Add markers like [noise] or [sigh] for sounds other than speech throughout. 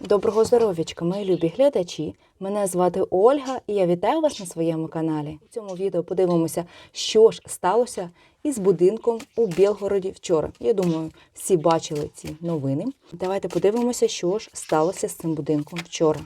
Доброго здоров'ячка, мої любі глядачі. Мене звати Ольга і я вітаю вас на своєму каналі. У цьому відео подивимося, що ж сталося із будинком у Білгороді вчора. Я думаю, всі бачили ці новини. Давайте подивимося, що ж сталося з цим будинком вчора.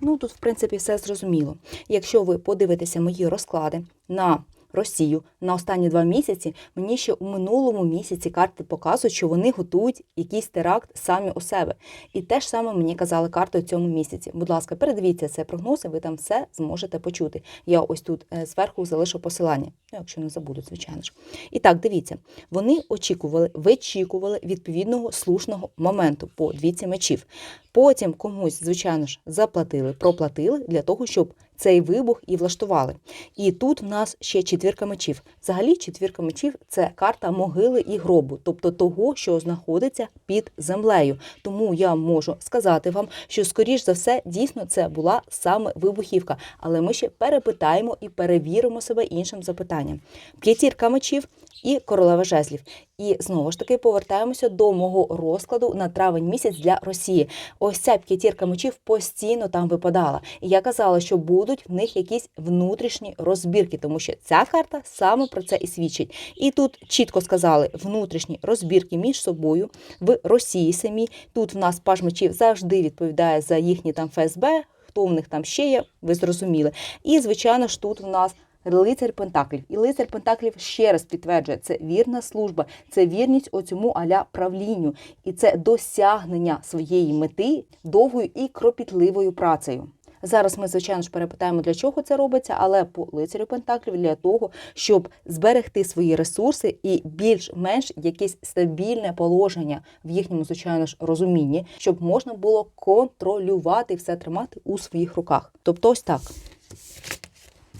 Ну, тут, в принципі, все зрозуміло. Якщо ви подивитеся мої розклади на Росію на останні два місяці, мені ще у минулому місяці карти показують, що вони готують якийсь теракт самі у себе. І те ж саме мені казали карти у цьому місяці. Будь ласка, передивіться це прогнози, ви там все зможете почути. Я ось тут е, зверху залишу посилання, ну, якщо не забудуть, звичайно ж. І так, дивіться, вони очікували, вичікували відповідного слушного моменту по двійці мечів. Потім комусь, звичайно ж, заплатили, проплатили для того, щоб цей вибух і влаштували. І тут в нас ще четвірка мечів. Взагалі, четвірка мечів це карта могили і гробу, тобто того, що знаходиться під землею. Тому я можу сказати вам, що скоріш за все дійсно це була саме вибухівка. Але ми ще перепитаємо і перевіримо себе іншим запитанням. П'ятірка мечів і королева жезлів. І знову ж таки повертаємося до мого розкладу на травень місяць для Росії. Ось ця п'ятірка мечів постійно там випадала. І я казала, що будуть в них якісь внутрішні розбірки, тому що ця карта саме про це і свідчить. І тут чітко сказали внутрішні розбірки між собою в Росії самій. Тут в нас паж мечів завжди відповідає за їхні там ФСБ. Хто в них там ще є, ви зрозуміли. І звичайно ж тут в нас. Лицар Пентаклів. І лицар Пентаклів ще раз підтверджує, це вірна служба, це вірність оцьому аля правлінню, і це досягнення своєї мети довгою і кропітливою працею. Зараз ми, звичайно ж, перепитаємо, для чого це робиться, але по лицарю Пентаклів для того, щоб зберегти свої ресурси і більш-менш якесь стабільне положення в їхньому, звичайно ж, розумінні, щоб можна було контролювати все тримати у своїх руках. Тобто, ось так.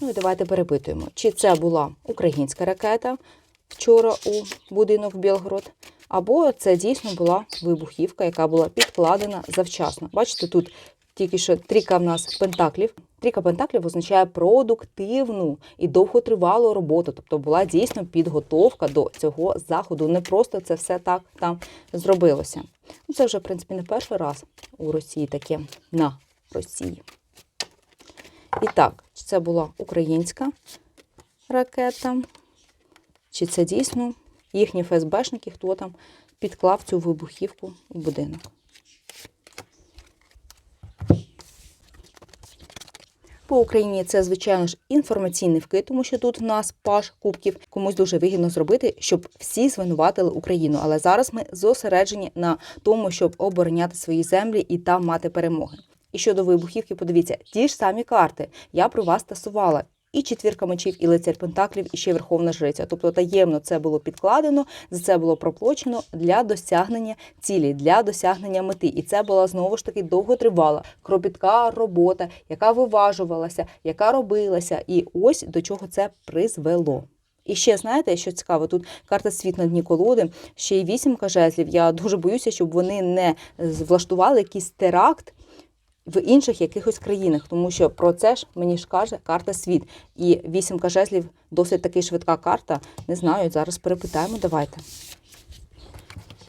Ну і давайте перепитуємо, чи це була українська ракета вчора у будинок Білгород, або це дійсно була вибухівка, яка була підкладена завчасно. Бачите, тут тільки що тріка в нас пентаклів. Тріка пентаклів означає продуктивну і довготривалу роботу. Тобто була дійсно підготовка до цього заходу. Не просто це все так там зробилося. Ну, Це вже, в принципі, не перший раз у Росії таке на Росії. І так, чи це була українська ракета, чи це дійсно їхні ФСБшники, хто там підклав цю вибухівку у будинок. По Україні це, звичайно ж, інформаційний вкид, тому що тут в нас паш кубків. Комусь дуже вигідно зробити, щоб всі звинуватили Україну. Але зараз ми зосереджені на тому, щоб обороняти свої землі і там мати перемоги. І щодо вибухівки, подивіться, ті ж самі карти я про вас тасувала. І четвірка мечів, і лицар Пентаклів, і ще Верховна Жриця. Тобто таємно це було підкладено, за це було проплачено для досягнення цілі, для досягнення мети. І це була знову ж таки довготривала, кропітка робота, яка виважувалася, яка робилася. І ось до чого це призвело. І ще знаєте, що цікаво, тут карта світ на дні колоди, ще й вісімка жезлів. Я дуже боюся, щоб вони не влаштували якийсь теракт в інших якихось країнах, тому що про це ж мені ж каже карта світ. І вісімка жезлів досить таки швидка карта. Не знаю, зараз перепитаємо. Давайте.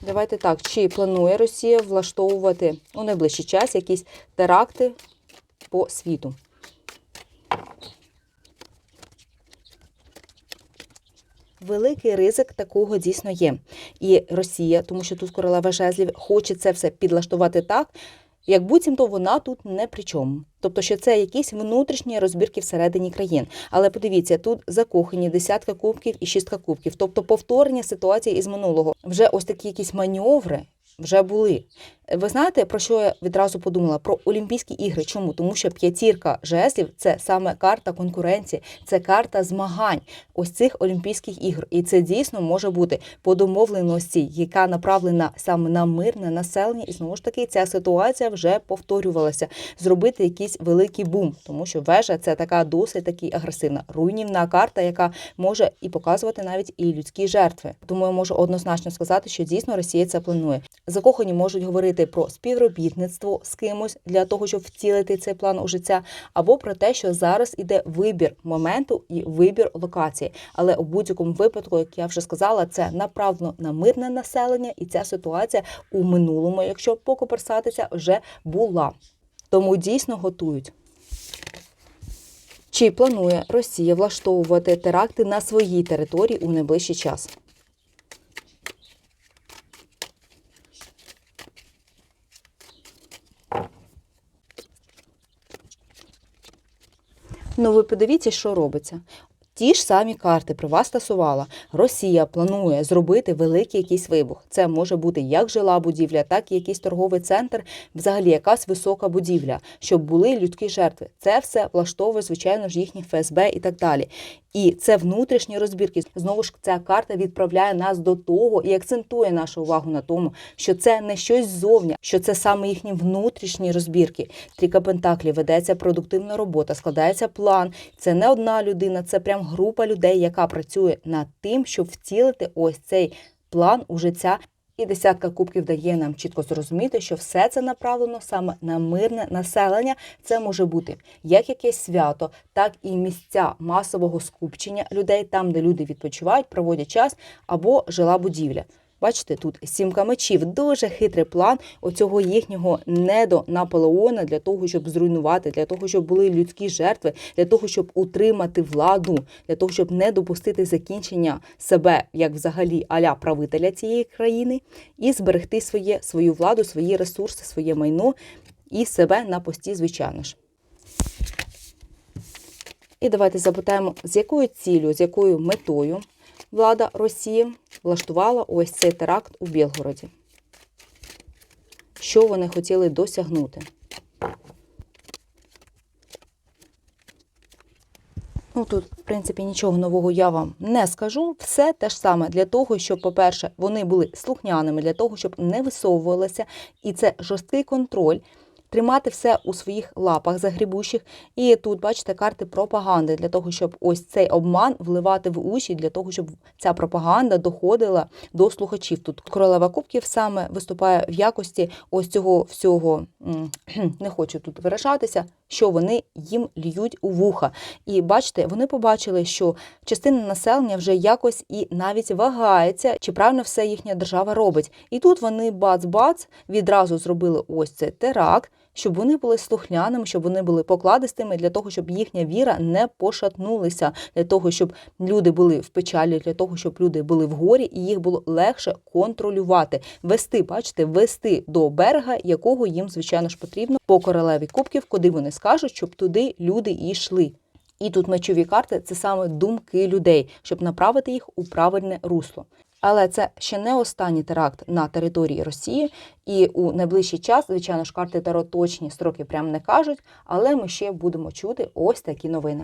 Давайте так, чи планує Росія влаштовувати у найближчий час якісь теракти по світу? Великий ризик такого дійсно є. І Росія, тому що тут королева жезлів хоче це все підлаштувати так, як буцімто вона тут не при чому. Тобто, що це якісь внутрішні розбірки всередині країн. Але подивіться, тут закохані десятка кубків і шістка кубків, тобто повторення ситуації із минулого. Вже ось такі якісь маневри вже були. Ви знаєте, про що я відразу подумала? Про Олімпійські ігри. Чому? Тому що п'ятірка жезлів це саме карта конкуренції, це карта змагань ось цих Олімпійських ігор. І це дійсно може бути по домовленості, яка направлена саме на мирне населення. І знову ж таки, ця ситуація вже повторювалася. Зробити якийсь великий бум, тому що вежа це така досить таки агресивна, руйнівна карта, яка може і показувати навіть і людські жертви. Тому я можу однозначно сказати, що дійсно Росія це планує. Закохані можуть говорити про співробітництво з кимось для того, щоб втілити цей план у життя, або про те, що зараз іде вибір моменту і вибір локації. Але у будь-якому випадку, як я вже сказала, це направлено на мирне населення, і ця ситуація у минулому, якщо покоперсатися, вже була. Тому дійсно готують. Чи планує Росія влаштовувати теракти на своїй території у найближчий час? Ну, ви подивіться, що робиться. Ті ж самі карти про вас стосувала. Росія планує зробити великий якийсь вибух. Це може бути як жила будівля, так і якийсь торговий центр, взагалі якась висока будівля, щоб були людські жертви. Це все влаштовує, звичайно ж, їхні ФСБ і так далі. І це внутрішні розбірки. Знову ж ця карта відправляє нас до того і акцентує нашу увагу на тому, що це не щось ззовні, що це саме їхні внутрішні розбірки. Трійка Пентаклів ведеться продуктивна робота, складається план. Це не одна людина, це прям група людей, яка працює над тим, щоб втілити ось цей план у життя. І десятка кубків дає нам чітко зрозуміти, що все це направлено саме на мирне населення. Це може бути як якесь свято, так і місця масового скупчення людей, там, де люди відпочивають, проводять час, або жила будівля. Бачите, тут сімка мечів, дуже хитрий план оцього їхнього недо Наполеона для того, щоб зруйнувати, для того, щоб були людські жертви, для того, щоб утримати владу, для того, щоб не допустити закінчення себе як взагалі аля правителя цієї країни, і зберегти своє свою владу, свої ресурси, своє майно і себе на пості, звичайно ж. І давайте запитаємо, з якою цілею, з якою метою влада Росії влаштувала ось цей теракт у Білгороді. Що вони хотіли досягнути? Ну тут, в принципі, нічого нового я вам не скажу. Все те ж саме для того, щоб, по-перше, вони були слухняними, для того, щоб не висовувалися, і це жорсткий контроль. Тримати все у своїх лапах загрібущих. І тут, бачите, карти пропаганди для того, щоб ось цей обман вливати в уші, для того, щоб ця пропаганда доходила до слухачів. Тут королева кубків саме виступає в якості ось цього всього, [clears throat] не хочу тут виражатися, що вони їм льють у вуха. І бачите, вони побачили, що частина населення вже якось і навіть вагається, чи правильно все їхня держава робить. І тут вони бац-бац відразу зробили ось цей теракт. Щоб вони були слухняними, щоб вони були покладистими для того, щоб їхня віра не пошатнулася, для того, щоб люди були в печалі, для того, щоб люди були в горі, і їх було легше контролювати, вести, бачите, вести до берега, якого їм звичайно ж потрібно. По королеві кубків, куди вони скажуть, щоб туди люди йшли. І тут мечові карти це саме думки людей, щоб направити їх у правильне русло. Але це ще не останній теракт на території Росії, і у найближчий час, звичайно ж, карти Таро точні строки прям не кажуть, але ми ще будемо чути ось такі новини.